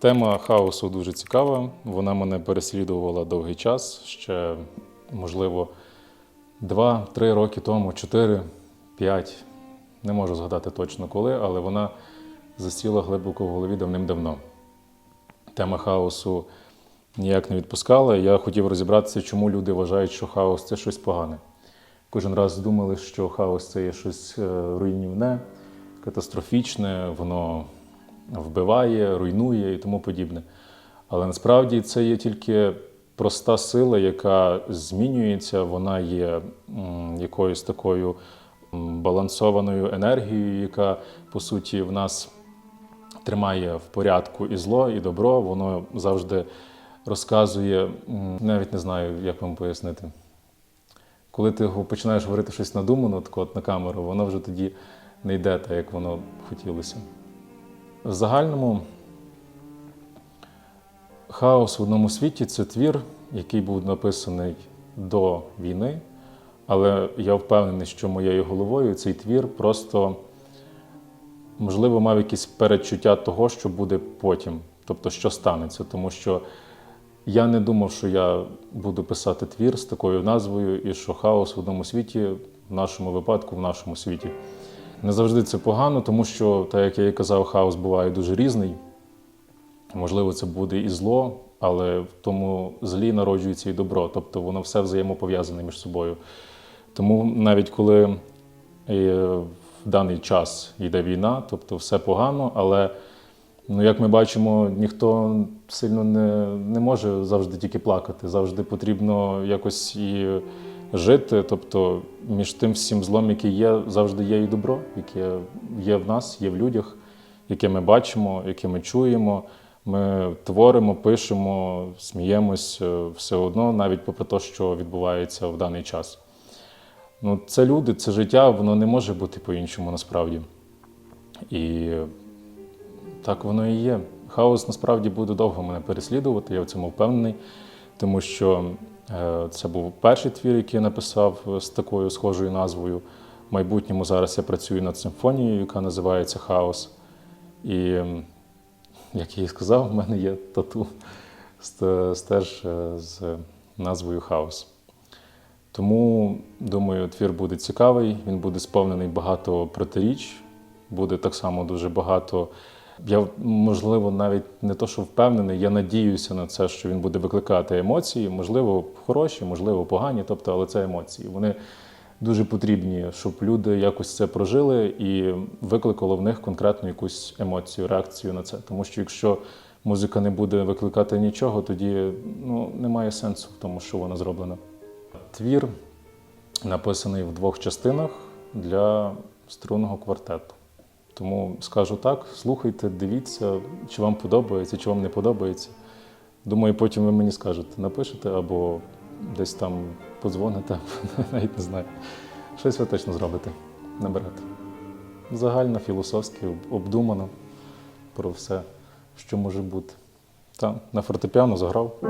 Тема хаосу дуже цікава. Вона мене переслідувала довгий час. Ще, можливо, 2-3 роки тому, 4, 5, не можу згадати точно коли, але вона засіла глибоко в голові давним-давно. Тема хаосу ніяк не відпускала. Я хотів розібратися, чому люди вважають, що хаос це щось погане. Кожен раз думали, що хаос це є щось е, руйнівне, катастрофічне, воно вбиває, руйнує і тому подібне. Але насправді це є тільки проста сила, яка змінюється, вона є якоюсь такою балансованою енергією, яка по суті в нас тримає в порядку і зло, і добро. Воно завжди розказує, навіть не знаю, як вам пояснити. Коли ти починаєш говорити щось надумано, так от на камеру, воно вже тоді не йде так, як воно хотілося. В загальному хаос в одному світі це твір, який був написаний до війни, але я впевнений, що моєю головою цей твір просто, можливо, мав якісь передчуття того, що буде потім, тобто що станеться. Тому що я не думав, що я буду писати твір з такою назвою, і що хаос в одному світі, в нашому випадку, в нашому світі. Не завжди це погано, тому що, так як я і казав, хаос буває дуже різний. Можливо, це буде і зло, але в тому злі народжується і добро. Тобто воно все взаємопов'язане між собою. Тому навіть коли е, в даний час йде війна, тобто все погано, але ну, як ми бачимо, ніхто сильно не, не може завжди тільки плакати. Завжди потрібно якось і жити. Тобто між тим всім злом, який є, завжди є і добро, яке є в нас, є в людях, яке ми бачимо, яке ми чуємо. Ми творимо, пишемо, сміємось е, все одно, навіть попри те, що відбувається в даний час. Ну, це люди, це життя, воно не може бути по-іншому насправді. І так воно і є. Хаос насправді буде довго мене переслідувати, я в цьому впевнений, тому що це був перший твір, який я написав е, з такою схожою назвою. В майбутньому зараз я працюю над симфонією, яка називається Хаос. І, як я і сказав, в мене є тату теж е, з назвою Хаос. Тому, думаю, твір буде цікавий, він буде сповнений багато протиріч, буде так само дуже багато. Я, можливо, навіть не то, що впевнений, я надіюся на це, що він буде викликати емоції, можливо, хороші, можливо, погані, тобто, але це емоції. Вони дуже потрібні, щоб люди якось це прожили і викликало в них конкретну якусь емоцію, реакцію на це. Тому що якщо музика не буде викликати нічого, тоді ну, немає сенсу в тому, що вона зроблена. Твір написаний в двох частинах для струнного квартету. Тому скажу так: слухайте, дивіться, чи вам подобається, чи вам не подобається. Думаю, потім ви мені скажете, напишете або десь там подзвоните, навіть не знаю. Щось ви точно зробите, наберете. Загально, філософськи, обдумано про все, що може бути. Та, на фортепіано заграв.